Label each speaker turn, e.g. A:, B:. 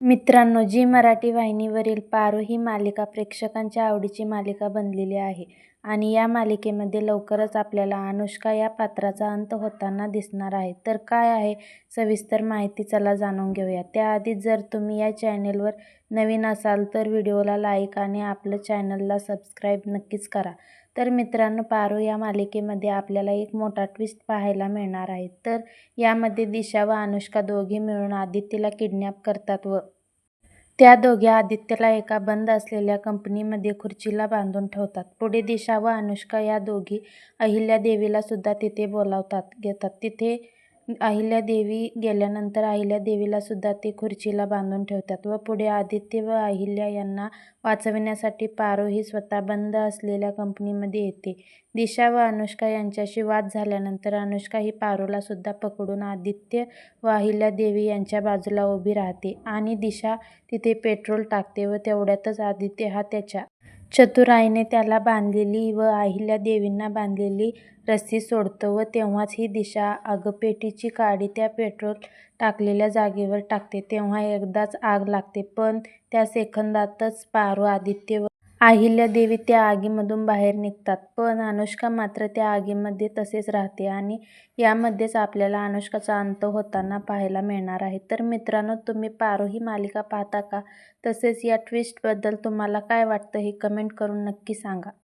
A: मित्रांनो झी मराठी वाहिनीवरील पारो ही मालिका प्रेक्षकांच्या आवडीची मालिका बनलेली आहे. आणि या मालिकेमध्ये लवकरच आपल्याला अनुष्का या पात्राचा अंत होताना दिसणार आहे. तर काय आहे? सविस्तर माहिती चला जाणून घेऊया. त्याआधी जर तुम्ही या चॅनेलवर नवीन असाल तर व्हिडिओला लाईक आणि आपलं चॅनलला सबस्क्राईब नक्कीच करा. तर मित्रांनो पारो या मालिकेमध्ये आपल्याला एक मोठा ट्विस्ट पाहायला मिळणार आहे. तर यामध्ये दिशा व अनुष्का दोघी मिळून आदित्यला किडनॅप करतात व त्या दोघे आदित्यला एका बंद असलेल्या कंपनीमध्ये खुर्चीला बांधून ठेवतात. पुढे दिशा व अनुष्का या दोघी अहिल्यादेवीला सुद्धा तिथे बोलावतात घेतात. तिथे अहिल्यादेवी गेल्यानंतर अहिल्यादेवीला सुद्धा ते खुर्चीला बांधून ठेवतात व पुढे आदित्य व अहिल्या यांना वाचविण्यासाठी पारो ही स्वतः बंद असलेल्या कंपनीमध्ये येते. दिशा व अनुष्का यांच्याशी वाद झाल्यानंतर अनुष्का ही पारोला सुद्धा पकडून आदित्य व अहिल्यादेवी यांच्या बाजूला उभी राहते आणि दिशा तिथे पेट्रोल टाकते व तेवढ्यातच आदित्य हा त्याच्या चतुराईने त्याला बांधलेली व अहिल्यादेवींना बांधलेली रस्सी सोडतो व तेव्हाच ही दिशा आगपेटीची काडी त्या पेट्रोल टाकलेल्या जागेवर टाकते. तेव्हा एकदाच आग लागते पण त्या सेकंदातच पारो आदित्य व अहिल्यादेवी त्या आगीमधून बाहेर निघतात पण अनुष्का मात्र त्या आगीमध्ये तसेच राहते आणि यामध्येच आपल्याला अनुष्काचा अंत होताना पाहायला मिळणार आहे. तर मित्रांनो तुम्ही पारो ही मालिका पाहता का? तसेच या ट्विस्टबद्दल तुम्हाला काय वाटतं हे कमेंट करून नक्की सांगा.